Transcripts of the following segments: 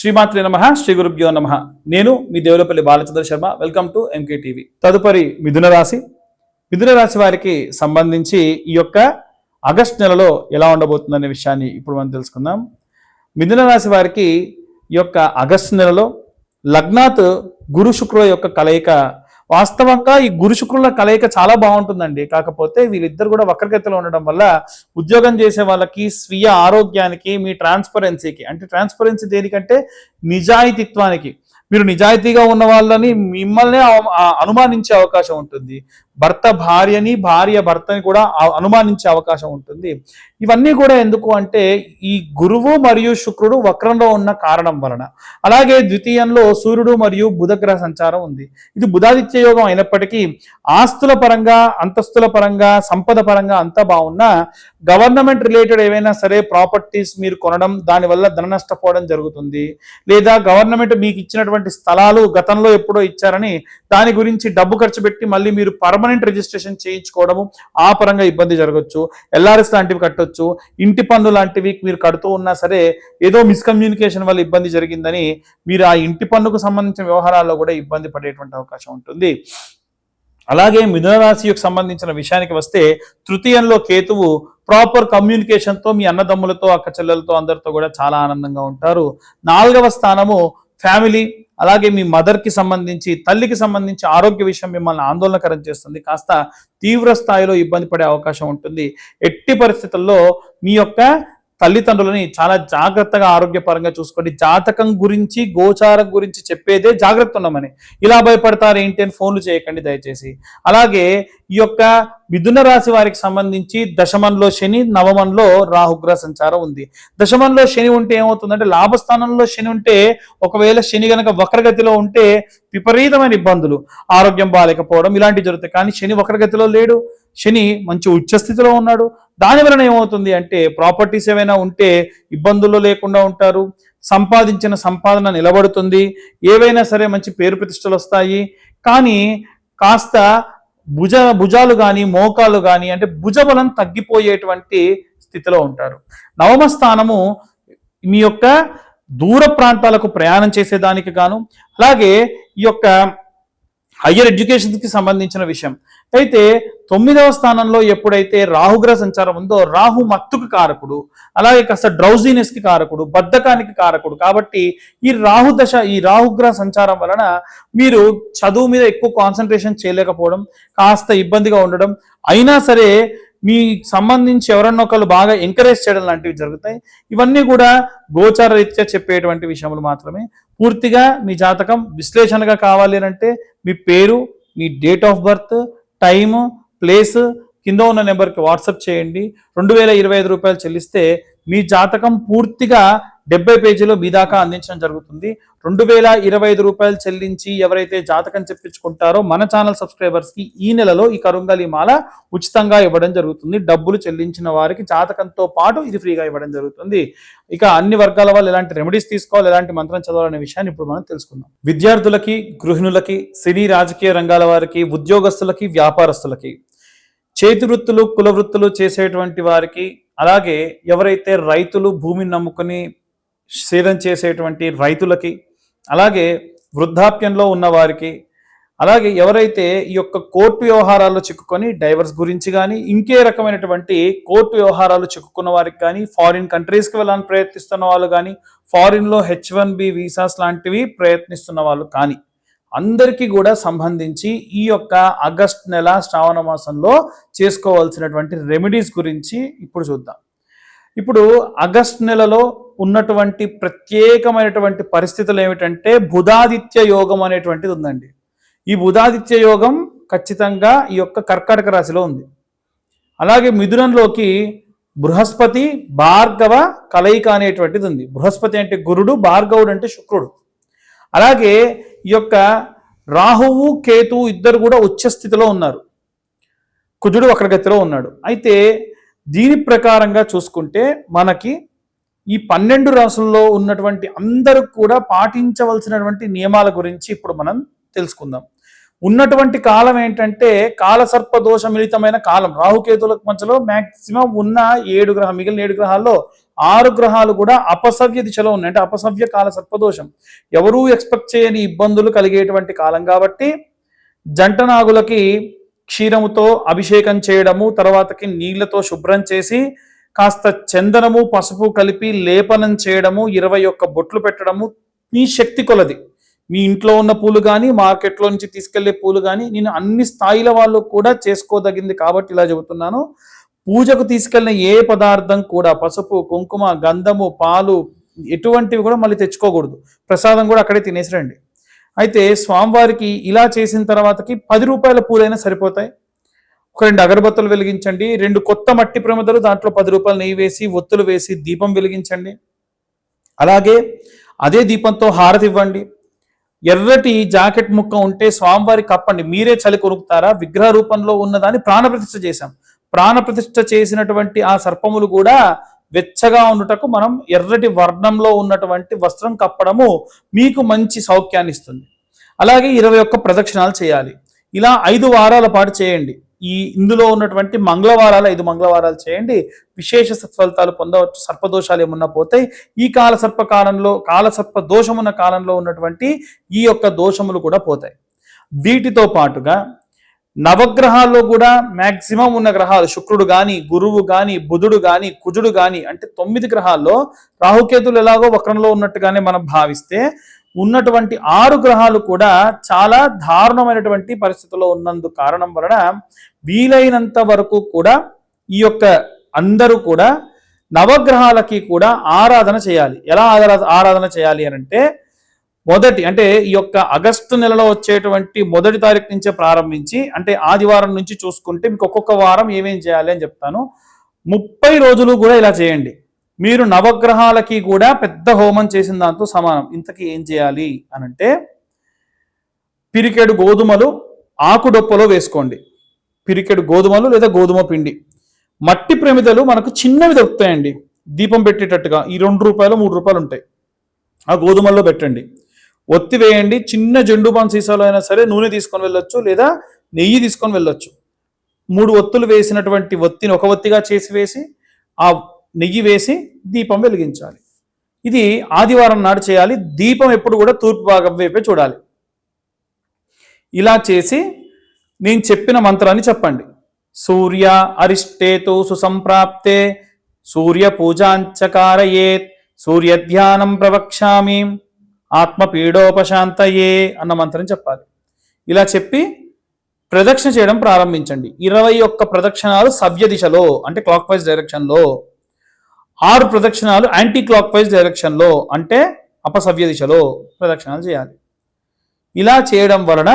శ్రీమాత్రి నమ శ్రీ గురుభ్యో నమ. నేను మీ Devulapalli Balachandra Sharma welcome to MK TV తదుపరి మిథున రాశి. మిథున రాశి వారికి సంబంధించి ఈ యొక్క ఆగస్ట్ నెలలో ఎలా ఉండబోతుందనే విషయాన్ని ఇప్పుడు మనం తెలుసుకుందాం. మిథున రాశి వారికి ఈ యొక్క ఆగస్ట్ నెలలో లగ్నాత్ గురు శుక్రుల యొక్క కలయిక వాస్తవంగా ఈ గురు శుక్రుల కలయిక చాలా బాగుంటుందండి. కాకపోతే వీళ్ళిద్దరు కూడా వక్రగతిలో ఉండడం వల్ల ఉద్యోగం చేసే వాళ్ళకి స్వీయ ఆరోగ్యానికి మీ ట్రాన్స్పరెన్సీకి అంటే ట్రాన్స్పరెన్సీ దేనికంటే నిజాయితీత్వానికి. మీరు నిజాయితీగా ఉన్న వాళ్ళని మిమ్మల్ని అనుమానించే అవకాశం ఉంటుంది. భర్త భార్యని భార్య భర్తని కూడా అనుమానించే అవకాశం ఉంటుంది. ఇవన్నీ కూడా ఎందుకు అంటే ఈ గురువు మరియు శుక్రుడు వక్రంలో ఉన్న కారణం వలన. అలాగే ద్వితీయంలో సూర్యుడు మరియు బుధగ్రహ సంచారం ఉంది. ఇది బుధాదిత్య యోగం అయినప్పటికీ ఆస్తుల పరంగా అంతస్తుల పరంగా సంపద పరంగా అంతా బాగున్నా గవర్నమెంట్ రిలేటెడ్ ఏవైనా సరే ప్రాపర్టీస్ మీరు కొనడం దానివల్ల ధన నష్టపోవడం జరుగుతుంది. లేదా గవర్నమెంట్ మీకు ఇచ్చినటువంటి స్థలాలు గతంలో ఎప్పుడో ఇచ్చారని దాని గురించి డబ్బు ఖర్చు పెట్టి మళ్ళీ మీరు పర్మనెంట్ రిజిస్ట్రేషన్ చేయించుకోవడము ఆ పరంగా ఇబ్బంది జరగచ్చు. ఎల్ఆర్ఎస్ లాంటివి కట్టొచ్చు. ఇంటి పన్ను లాంటివి మీరు కడుతూ ఉన్నా సరే ఏదో మిస్కమ్యూనికేషన్ వల్ల ఇబ్బంది జరిగిందని మీరు ఆ ఇంటి పన్నుకు సంబంధించిన వ్యవహారాల్లో కూడా ఇబ్బంది పడేటువంటి అవకాశం ఉంటుంది. అలాగే మిథునరాశికి సంబంధించిన విషయానికి వస్తే తృతీయంలో కేతువు ప్రాపర్ కమ్యూనికేషన్తో మీ అన్నదమ్ములతో అక్క చెల్లెలతో అందరితో కూడా చాలా ఆనందంగా ఉంటారు. నాలుగవ స్థానము ఫ్యామిలీ అలాగే మీ మదర్కి సంబంధించి తల్లికి సంబంధించి ఆరోగ్య విషయం మిమ్మల్ని ఆందోళనకరం చేస్తుంది. కాస్త తీవ్ర స్థాయిలో ఇబ్బంది పడే అవకాశం ఉంటుంది. ఎట్టి పరిస్థితుల్లో మీ యొక్క తల్లిదండ్రులని చాలా జాగ్రత్తగా ఆరోగ్యపరంగా చూసుకోండి. జాతకం గురించి గోచారం గురించి చెప్పేదే జాగ్రత్త ఉన్నామని. ఇలా భయపడతారు ఏంటి అని ఫోన్లు చేయకండి దయచేసి. అలాగే ఈ యొక్క మిథున రాశి వారికి సంబంధించి దశమంలో శని నవమంలో రాహుగ్రహ సంచారం ఉంది. దశమంలో శని ఉంటే ఏమవుతుందంటే లాభస్థానంలో శని ఉంటే ఒకవేళ శని గనక వక్రగతిలో ఉంటే విపరీతమైన ఇబ్బందులు. ఆరోగ్యం బాగాలేకపోవడం ఇలాంటివి జరుగుతాయి. కానీ శని వక్రగతిలో లేడు. శని మంచి ఉచ్చస్థితిలో ఉన్నాడు. దాని వలన ఏమవుతుంది అంటే ప్రాపర్టీస్ ఏమైనా ఉంటే ఇబ్బందుల్లో లేకుండా ఉంటారు సంపాదించిన సంపాదన నిలబడుతుంది ఏవైనా సరే మంచి పేరు ప్రతిష్టలు వస్తాయి. కానీ కాస్త భుజ భుజాలు కానీ మోకాలు కానీ అంటే భుజబలం తగ్గిపోయేటువంటి స్థితిలో ఉంటారు. నవమ స్థానము మీ యొక్క దూర ప్రాంతాలకు ప్రయాణం చేసేదానికి గాను అలాగే ఈ యొక్క హయ్యర్ ఎడ్యుకేషన్కి సంబంధించిన విషయం. అయితే తొమ్మిదవ స్థానంలో ఎప్పుడైతే రాహుగ్రహ సంచారం ఉందో రాహు మత్తుకు కారకుడు అలాగే కాస్త డ్రౌజీనెస్కి కారకుడు బద్ధకానికి కారకుడు కాబట్టి ఈ రాహు దశ ఈ రాహుగ్రహ సంచారం వలన మీరు చదువు మీద ఎక్కువ కాన్సన్ట్రేషన్ చేయలేకపోవడం కాస్త ఇబ్బందిగా ఉండడం అయినా సరే మీ సంబంధించి ఎవరన్నా ఒకళ్ళు బాగా ఎంకరేజ్ చేయడం లాంటివి జరుగుతాయి. ఇవన్నీ కూడా గోచార రీత్యా చెప్పేటువంటి విషయములు మాత్రమే. పూర్తిగా మీ జాతకం విశ్లేషణగా కావాలి అని అంటే మీ పేరు మీ date of birth time place కింద ఉన్న నెంబర్కి వాట్సాప్ చేయండి. రెండు వేల ఇరవై ఐదు రూపాయలు చెల్లిస్తే మీ జాతకం పూర్తిగా డెబ్బై పేజీలో మీ దాకా అందించడం జరుగుతుంది. రెండు వేల ఇరవై ఐదు రూపాయలు చెల్లించి ఎవరైతే జాతకం చెప్పించుకుంటారో మన ఛానల్ సబ్స్క్రైబర్స్కి ఈ నెలలో ఈ కరుంగలి మాల ఉచితంగా ఇవ్వడం జరుగుతుంది. డబ్బులు చెల్లించిన వారికి జాతకంతో పాటు ఇది ఫ్రీగా ఇవ్వడం జరుగుతుంది. ఇక అన్ని వర్గాల వాళ్ళు ఎలాంటి రెమెడీస్ తీసుకోవాలి ఎలాంటి మంత్రం చదవాలనే విషయాన్ని ఇప్పుడు మనం తెలుసుకుందాం. విద్యార్థులకి గృహిణులకి సినీ రాజకీయ రంగాల వారికి ఉద్యోగస్తులకి వ్యాపారస్తులకి చేతి వృత్తులు కుల వృత్తులు చేసేటువంటి వారికి అలాగే ఎవరైతే రైతులు భూమిని నమ్ముకొని సేదం చేసేటువంటి రైతులకి అలాగే వృద్ధాప్యంలో ఉన్న వారికి అలాగే ఎవరైతే ఈ యొక్క కోర్టు వ్యవహారాల్లో చిక్కుకొని డైవర్స్ గురించి కానీ ఇంకే రకమైనటువంటి కోర్టు వ్యవహారాలు చిక్కుకున్న వారికి కానీ ఫారిన్ కంట్రీస్కి వెళ్ళాలని ప్రయత్నిస్తున్న వాళ్ళు కానీ ఫారిన్లో హెచ్ వన్ బి వీసాస్ లాంటివి ప్రయత్నిస్తున్న వాళ్ళు కానీ అందరికీ కూడా సంబంధించి ఈ యొక్క ఆగస్ట్ నెల శ్రావణ మాసంలో చేసుకోవాల్సినటువంటి రెమెడీస్ గురించి ఇప్పుడు చూద్దాం. ఇప్పుడు ఆగస్ట్ నెలలో ఉన్నటువంటి ప్రత్యేకమైనటువంటి పరిస్థితులు ఏమిటంటే బుధాదిత్య యోగం అనేటువంటిది ఉందండి. ఈ బుధాదిత్య యోగం ఖచ్చితంగా ఈ యొక్క కర్కాటక రాశిలో ఉంది. అలాగే మిథునంలోకి బృహస్పతి భార్గవ కలయిక అనేటువంటిది ఉంది. బృహస్పతి అంటే గురుడు భార్గవుడు అంటే శుక్రుడు. అలాగే ఈ యొక్క రాహువు కేతువు ఇద్దరు కూడా ఉచ్చ స్థితిలో ఉన్నారు. కుజుడు వక్రగతిలో ఉన్నాడు. అయితే దీని ప్రకారంగా చూసుకుంటే మనకి ఈ పన్నెండు రాసుల్లో ఉన్నటువంటి అందరూ కూడా పాటించవలసినటువంటి నియమాల గురించి ఇప్పుడు మనం తెలుసుకుందాం. ఉన్నటువంటి కాలం ఏంటంటే కాలసర్ప దోష మిళితమైన కాలం. రాహుకేతులకు మధ్యలో మ్యాక్సిమం ఉన్న ఏడు గ్రహం మిగిలిన ఏడు గ్రహాల్లో ఆరు గ్రహాలు కూడా అపసవ్య దిశలో ఉన్నాయి. అంటే అపసవ్య కాల సర్పదోషం ఎవరూ ఎక్స్పెక్ట్ చేయని ఇబ్బందులు కలిగేటువంటి కాలం కాబట్టి జంట నాగులకి క్షీరముతో అభిషేకం చేయడము తర్వాతకి నీళ్ళతో శుభ్రం చేసి కాస్త చందనము పసుపు కలిపి లేపనం చేయడము ఇరవై ఒక్క బొట్లు పెట్టడము మీ శక్తి కొలది. మీ ఇంట్లో ఉన్న పూలు కానీ మార్కెట్లో నుంచి తీసుకెళ్ళే పూలు కానీ నేను అన్ని స్థాయిల వాళ్ళు కూడా చేసుకోదగింది కాబట్టి ఇలా చెబుతున్నాను. పూజకు తీసుకెళ్ళిన ఏ పదార్థం కూడా పసుపు కుంకుమ గంధము పాలు ఎటువంటివి కూడా మళ్ళీ తెచ్చుకోకూడదు. ప్రసాదం కూడా అక్కడే తినేసిరండి. అయితే స్వామివారికి ఇలా చేసిన తర్వాతకి పది రూపాయల పూలైనా సరిపోతాయి. ఒక రెండు అగరబత్తులు వెలిగించండి రెండు కొత్త మట్టి ప్రమిదలు దాంట్లో పది రూపాయలు నెయ్యి వేసి ఒత్తులు వేసి దీపం వెలిగించండి. అలాగే అదే దీపంతో హారతి ఇవ్వండి. ఎర్రటి జాకెట్ ముక్క ఉంటే స్వామివారి కప్పండి. మీరే చలి కొనుక్కుతారా విగ్రహ రూపంలో ఉన్నదాన్ని ప్రాణప్రతిష్ఠ చేశాం. ప్రాణప్రతిష్ఠ చేసినటువంటి ఆ సర్పములు కూడా వెచ్చగా ఉండుటకు మనం ఎర్రటి వర్ణంలో ఉన్నటువంటి వస్త్రం కప్పడము మీకు మంచి సౌఖ్యాన్ని ఇస్తుంది. అలాగే ఇరవై ఒక్క ప్రదక్షిణాలు చేయాలి. ఇలా ఐదు వారాల పాటు చేయండి. ఈ ఇందులో ఉన్నటువంటి మంగళవారాలు ఐదు మంగళవారాలు చేయండి. విశేష సత్ఫలితాలు పొందవచ్చు. సర్పదోషాలు ఏమన్నా పోతాయి. ఈ కాల సర్ప కాలంలో కాలసర్ప దోషమున్న కాలంలో ఉన్నటువంటి ఈ యొక్క దోషములు కూడా పోతాయి. వీటితో పాటుగా నవగ్రహాల్లో కూడా మ్యాక్సిమం ఉన్న గ్రహాలు శుక్రుడు గాని గురువు గాని బుధుడు గాని కుజుడు గాని అంటే తొమ్మిది గ్రహాల్లో రాహుకేతులు ఎలాగో వక్రంలో ఉన్నట్టుగానే మనం భావిస్తే ఉన్నటువంటి ఆరు గ్రహాలు కూడా చాలా దారుణమైనటువంటి పరిస్థితుల్లో ఉన్నందు కారణం వలన వీలైనంత వరకు కూడా ఈ యొక్క అందరూ కూడా నవగ్రహాలకి కూడా ఆరాధన చేయాలి. ఎలా ఆరాధన చేయాలి అని అంటే మొదటి అంటే ఈ యొక్క ఆగస్టు నెలలో వచ్చేటువంటి మొదటి తారీఖు నుంచే ప్రారంభించి అంటే ఆదివారం నుంచి చూసుకుంటే మీకు ఒక్కొక్క వారం ఏమేం చేయాలి అని చెప్తాను. ముప్పై రోజులు కూడా ఇలా చేయండి. మీరు నవగ్రహాలకి కూడా పెద్ద హోమం చేసిన దాంతో సమానం. ఇంతకీ ఏం చేయాలి అని అంటే పిరికెడు గోధుమలు ఆకుడొప్పలో వేసుకోండి. పిరికెడు గోధుమలు లేదా గోధుమ పిండి. మట్టి ప్రమిదలు మనకు చిన్నవి దొరుకుతాయండి. దీపం పెట్టేటట్టుగా ఈ రెండు రూపాయలు మూడు రూపాయలు ఉంటాయి. ఆ గోధుమల్లో పెట్టండి. ఒత్తి వేయండి చిన్న జెండుబాన్ సీసాలో అయినా సరే నూనె తీసుకొని వెళ్ళొచ్చు లేదా నెయ్యి తీసుకొని వెళ్ళొచ్చు. మూడు ఒత్తులు వేసినటువంటి ఒత్తిని ఒక ఒత్తిగా చేసి వేసి ఆ నెయ్యి వేసి దీపం వెలిగించాలి. ఇది ఆదివారం నాడు చేయాలి. దీపం ఎప్పుడు కూడా తూర్పు భాగం వైపే చూడాలి. ఇలా చేసి నేను చెప్పిన మంత్రాన్ని చెప్పండి. సూర్య అరిష్టేతు సుసంప్రాప్తే సూర్య పూజాంచకారయేత్ సూర్య ధ్యానం ప్రవక్ష్యామి. ఆత్మ పీడోపశాంతయే అన్న మంత్రం చెప్పాలి. ఇలా చెప్పి ప్రదక్షిణ చేయడం ప్రారంభించండి. ఇరవై ఒక్క ప్రదక్షిణాలు సవ్య దిశలో అంటే క్లాక్ వైజ్ డైరెక్షన్లో ఆరు ప్రదక్షిణాలు యాంటీ క్లాక్ వైజ్ డైరెక్షన్లో అంటే అపసవ్య దిశలో ప్రదక్షిణాలు చేయాలి. ఇలా చేయడం వలన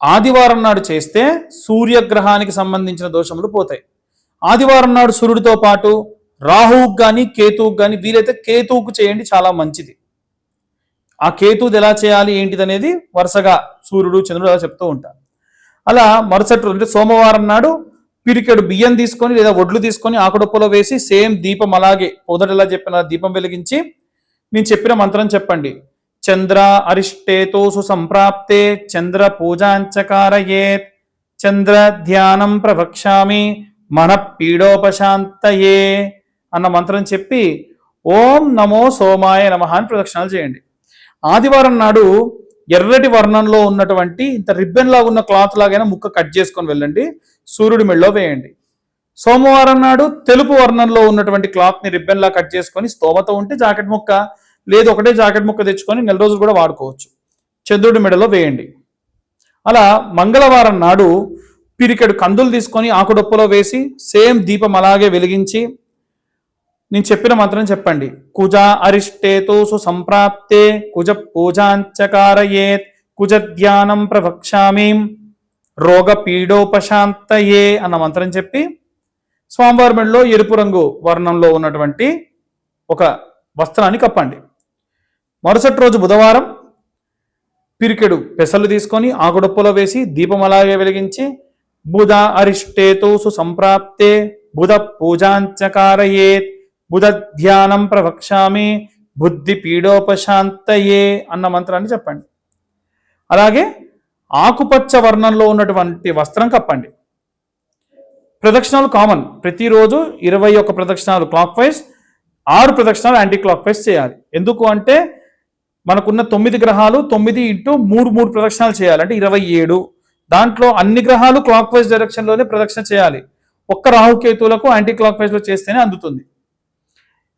ఆదివారం నాడు చేస్తే సూర్యగ్రహానికి సంబంధించిన దోషములు పోతాయి. ఆదివారం నాడు సూర్యుడితో పాటు రాహువుకు కానీ కేతువుకు కానీ వీలైతే కేతువుకు చేయండి చాలా మంచిది. ఆ కేతువుది ఎలా చేయాలి ఏంటిది అనేది వరుసగా సూర్యుడు చంద్రుడు అలా చెప్తూ ఉంటారు. అలా మరుసటి రోజు అంటే సోమవారం నాడు పిరికెడు బియ్యం తీసుకొని లేదా ఒడ్లు తీసుకొని ఆకుడొప్పలో వేసి సేమ్ దీపం అలాగే పొదటిలా చెప్పిన దీపం వెలిగించి నేను చెప్పిన మంత్రం చెప్పండి. చంద్ర అరిష్టేతో సుసంప్రాప్తే చంద్ర పూజాంచకారయేత్ చంద్ర ధ్యానం ప్రవక్ష్యామి మన పీడోపశాంతయే అన్న మంత్రం చెప్పి ఓం నమో సోమాయ నమ అని ప్రదక్షిణాలు చేయండి. ఆదివారం నాడు ఎర్రటి వర్ణంలో ఉన్నటువంటి ఇంత రిబ్బన్ లాగా ఉన్న క్లాత్ లాగైనా ముక్క కట్ చేసుకొని వెళ్ళండి. సూర్యుడి మెళ్ళో వేయండి. సోమవారం నాడు తెలుపు వర్ణంలో ఉన్నటువంటి క్లాత్ని రిబ్బెన్లా కట్ చేసుకొని స్తోమత ఉంటే జాకెట్ ముక్క లేదు ఒకటే జాకెట్ ముక్క తెచ్చుకొని నెల రోజులు కూడా వాడుకోవచ్చు. చంద్రుడి మెడలో వేయండి. అలా మంగళవారం నాడు పిరికెడు కందులు తీసుకొని ఆకుడొప్పలో వేసి సేమ్ దీపం అలాగే వెలిగించి నేను చెప్పిన మంత్రం చెప్పండి. కుజ అరిష్టేతో సుసంప్రాప్తే కుజ పూజాంచకారయేత్ కుజ ధ్యానం ప్రవక్ష్యామి రోగ పీడోపశాంతయే అన్న మంత్రం చెప్పి స్వామివారి మెడలో ఎరుపు రంగు వర్ణంలో ఉన్నటువంటి ఒక వస్త్రాన్ని కప్పండి. మరుసటి రోజు బుధవారం పిరికెడు పెసలు తీసుకొని ఆకుడొప్పలో వేసి దీపం అలాగే వెలిగించి బుధ అరిష్టేతో సుసంప్రాప్తే బుధ పూజాంచకారయేత్ బుధ ధ్యానం ప్రవక్ష్యామి బుద్ధి పీడోపశాంతయే అన్న మంత్రాన్ని చెప్పండి. అలాగే ఆకుపచ్చ వర్ణంలో ఉన్నటువంటి వస్త్రం కప్పండి. ప్రదక్షిణాలు కామన్. ప్రతిరోజు ఇరవై ఒక్క ప్రదక్షిణాలు క్లాక్ వైజ్ ఆరు ప్రదక్షిణాలు యాంటీ క్లాక్ వైజ్ చేయాలి. ఎందుకు అంటే మనకున్న తొమ్మిది గ్రహాలు తొమ్మిది ఇంటూ మూడు మూడు ప్రదక్షిణాలు చేయాలి. అంటే ఇరవై ఏడు. దాంట్లో అన్ని గ్రహాలు క్లాక్ వైజ్ డైరెక్షన్లోనే ప్రదక్షిణ చేయాలి. ఒక్క రాహుకేతువులకు యాంటీ క్లాక్ వైజ్లో చేస్తేనే అందుతుంది.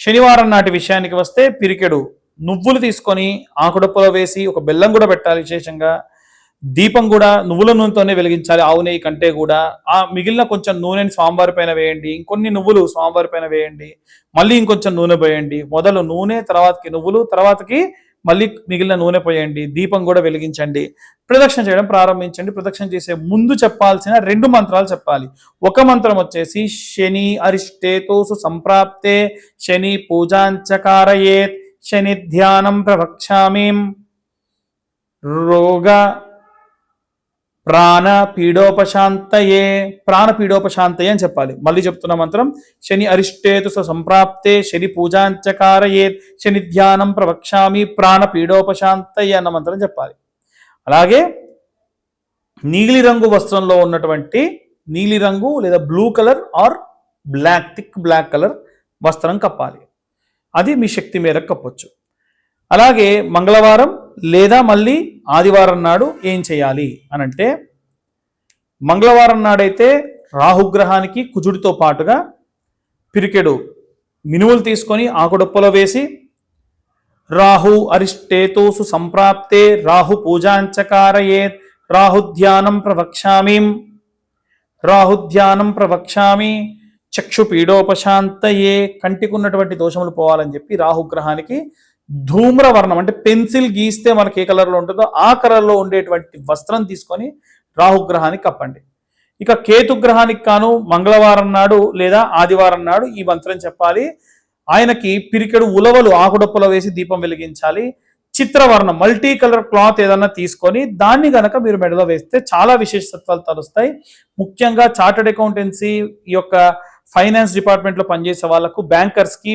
శనివారం నాటి విషయానికి వస్తే పిరికెడు నువ్వులు తీసుకొని ఆకుడప్పులో వేసి ఒక బెల్లం కూడా పెట్టాలి విశేషంగా. దీపం కూడా నువ్వుల నూనెతోనే వెలిగించాలి ఆవు నెయ్యి కంటే కూడా. ఆ మిగిలిన కొంచెం నూనెని స్వామివారి పైన వేయండి ఇంకొన్ని నువ్వులు స్వామివారి పైన వేయండి మళ్ళీ ఇంకొంచెం నూనె పోయండి. మొదలు నూనె తర్వాతకి నువ్వులు తర్వాతకి మళ్ళీ మిగిలిన నూనె పోయండి దీపం కూడా వెలిగించండి. ప్రదక్షిణ చేయడం ప్రారంభించండి. ప్రదక్షిణ చేసే ముందు చెప్పాల్సిన రెండు మంత్రాలు చెప్పాలి. ఒక మంత్రం వచ్చేసి శని అరిష్టేతోసు సంప్రాప్తే శని పూజాంచకారయేత్ శని ధ్యానం ప్రవక్షామీం రోగ ప్రాణ పీడోపశాంతయే ప్రాణ పీడోపశాంతయే అని చెప్పాలి. మళ్ళీ చెప్తున్న మంత్రం శని అరిష్టేతు సంప్రాప్తే శని పూజాంచకారయే శని ధ్యానం ప్రవక్ష్యామి ప్రాణ పీడోపశాంతయే అన్న మంత్రం చెప్పాలి. అలాగే నీలిరంగు వస్త్రంలో ఉన్నటువంటి నీలిరంగు లేదా blue colour or black thick black colour వస్త్రం కప్పాలి. అది మీ శక్తి మేరకు కప్పొచ్చు. అలాగే మంగళవారం లేదా మళ్ళీ ఆదివారం నాడు ఏం చేయాలి అని అంటే మంగళవారం నాడైతే రాహుగ్రహానికి కుజుడితో పాటుగా పిరికెడు మినువులు తీసుకొని ఆకుడొప్పలో వేసి రాహు అరిష్టేతోసు సంప్రాప్తే రాహు పూజాంచకారయే రాహుధ్యానం ప్రవక్ష్యామీం రాహుధ్యానం ప్రవక్ష్యామి చక్షు పీడోపశాంతయే దోషములు పోవాలని చెప్పి రాహుగ్రహానికి ధూమ్రవర్ణం అంటే పెన్సిల్ గీస్తే మనకి ఏ కలర్లో ఉంటుందో ఆ కలర్లో ఉండేటువంటి వస్త్రం తీసుకొని రాహుగ్రహానికి కప్పండి. ఇక కేతుగ్రహానికి కాను మంగళవారం నాడు లేదా ఆదివారం నాడు ఈ మంత్రం చెప్పాలి. ఆయనకి పిరికెడు ఉలవలు ఆకుడప్పుల వేసి దీపం వెలిగించాలి. చిత్రవర్ణం మల్టీ కలర్ క్లాత్ ఏదన్నా తీసుకొని దాన్ని గనక మీరు మెడలో వేస్తే చాలా విశేషత్వాలు తలుస్తాయి ముఖ్యంగా చార్టెడ్ అకౌంటెన్సీ ఈ యొక్క ఫైనాన్స్ డిపార్ట్మెంట్లో పనిచేసే వాళ్ళకు బ్యాంకర్స్కి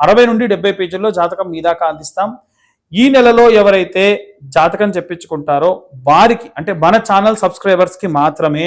అరవై నుండి డెబ్బై పేజీల్లో జాతకం మీ దాకా అందిస్తాం. ఈ నెలలో ఎవరైతే జాతకం చెప్పించుకుంటారో వారికి అంటే మన ఛానల్ సబ్స్క్రైబర్స్కి మాత్రమే